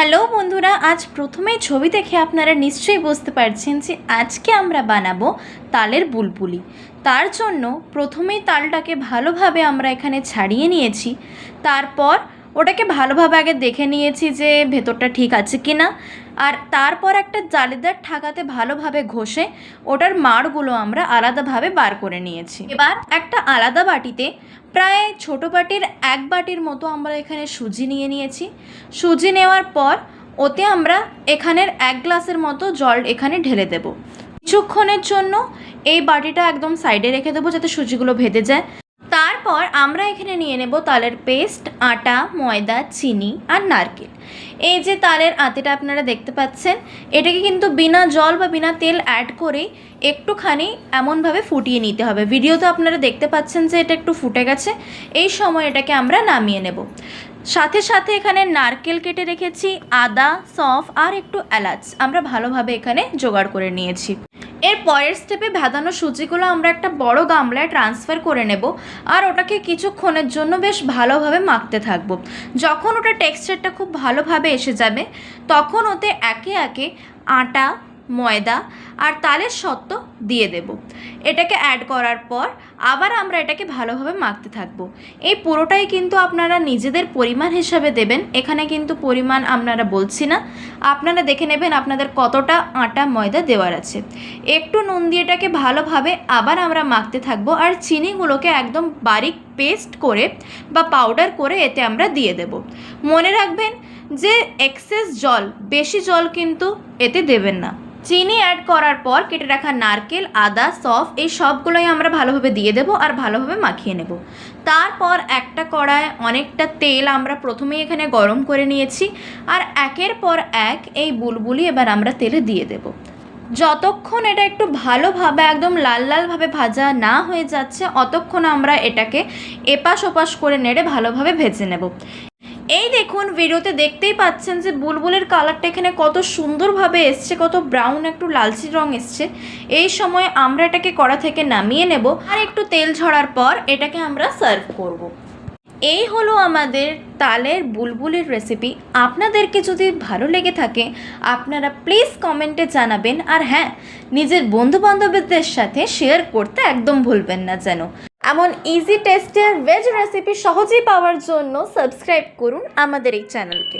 Hello বন্ধুরা, আজ প্রথমেই ছবি দেখে আপনারা নিশ্চয়ই বুঝতে পারছেন যে আজকে আমরা বানাবো তালের বুলবুলি। তার জন্য প্রথমেই তালটাকে ভালোভাবে আমরা এখানে ছাড়িয়ে নিয়েছি। তারপর ওটাকে ভালোভাবে আগে দেখে নিয়েছি যে ভেতরটা ঠিক আছে কি না আর তারপর একটা জালিদার ঠাকাতে ভালোভাবে ঘষে ওটার মাড়গুলো আমরা আলাদাভাবে বার করে নিয়েছি। এবার একটা আলাদা বাটিতে প্রায় ছোটো বাটির এক বাটির মতো আমরা এখানে সুজি নিয়ে নিয়েছি। সুজি নেওয়ার পর ওতে আমরা এখানের এক গ্লাসের মতো জল এখানে ঢেলে দেব। কিছুক্ষণের জন্য এই বাটিটা একদম সাইডে রেখে দেবো যাতে সুজিগুলো ভেদে যায়। তারপর আমরা এখানে নিয়ে নেব তালের পেস্ট, আটা, ময়দা, চিনি আর নারকেল। এই যে তালের আতেটা আপনারা দেখতে পাচ্ছেন, এটাকে কিন্তু বিনা জল বা বিনা তেল অ্যাড করেই একটুখানি এমনভাবে ফুটিয়ে নিতে হবে। ভিডিওতে আপনারা দেখতে পাচ্ছেন যে এটা একটু ফুটে গেছে, এই সময় এটাকে আমরা নামিয়ে নেব। সাথে সাথে এখানে নারকেল কেটে রেখেছি, আদা, সফ আর একটু এলাচ। আমরা ভালোভাবে এখানে জোগাড় করে নিয়েছি। এর পরের স্টেপে ভেদানো সুজিগুলো আমরা একটা বড় গামলায় ট্রান্সফার করে নেব আর ওটাকে কিছুক্ষণের জন্য বেশ ভালোভাবে মাখতে থাকব। যখন ওটা টেক্সচারটা খুব ভালোভাবে এসে যাবে, তখন ওতে একে একে আটা ময়দা আর তালের সত্ত্ব দিয়ে দেব। এটাকে অ্যাড করার পর আবার আমরা এটাকে ভালোভাবে মাখতে থাকব। এই পুরোটাই কিন্তু আপনারা নিজেদের পরিমাণ হিসাবে দেবেন। এখানে কিন্তু পরিমাণ আপনারা বলছি না। আপনারা দেখে নেবেন আপনাদের কতটা আটা ময়দা দেওয়ার আছে। একটু নুন দিয়ে এটাকে ভালোভাবে আবার আমরা মাখতে থাকব। আর চিনিগুলোকে একদম বারিক পেস্ট করে বা পাউডার করে এতে আমরা দিয়ে দেব। মনে রাখবেন যে এক্সেস জল, বেশি জল কিন্তু এতে দেবেন না। চিনি অ্যাড করার পর কেটে রাখা নারকেল, আদা, সফ এই সবগুলোই আমরা ভালোভাবে দিয়ে দেবো আর ভালোভাবে মাখিয়ে নেব। তারপর একটা কড়ায় অনেকটা তেল আমরা প্রথমেই এখানে গরম করে নিয়েছি আর একের পর এক এই বুলবুলি এবার আমরা তেলে দিয়ে দেব। যতক্ষণ এটা একটু ভালোভাবে, একদম লাল লালভাবে ভাজা না হয়ে যাচ্ছে, অতক্ষণ আমরা এটাকে এপাশ ওপাশ করে নেড়ে ভালোভাবে ভেজে নেব এই দেখুন, ভিডিওতে দেখতেই পাচ্ছেন যে বুলবুলের কালারটা এখানে কত সুন্দরভাবে এসছে, কত ব্রাউন, একটু লালচে রং এসছে এই সময় আমরা এটাকে কড়া থেকে নামিয়ে নেব, আর একটু তেল ঝরার পর এটাকে আমরা সার্ভ করব। এই হলো আমাদের তালের বুলবুলের রেসিপি আপনাদেরকে যদি ভালো লেগে থাকে, আপনারা প্লিজ কমেন্টে জানাবেন। আর হ্যাঁ নিজের বন্ধু বান্ধবীদের সাথে শেয়ার করতে একদম ভুলবেন না যেন। এমন ইজি টেস্টের ভেজ রেসিপি সহজেই পাওয়ার জন্য সাবস্ক্রাইব করুন আমাদের এই চ্যানেলকে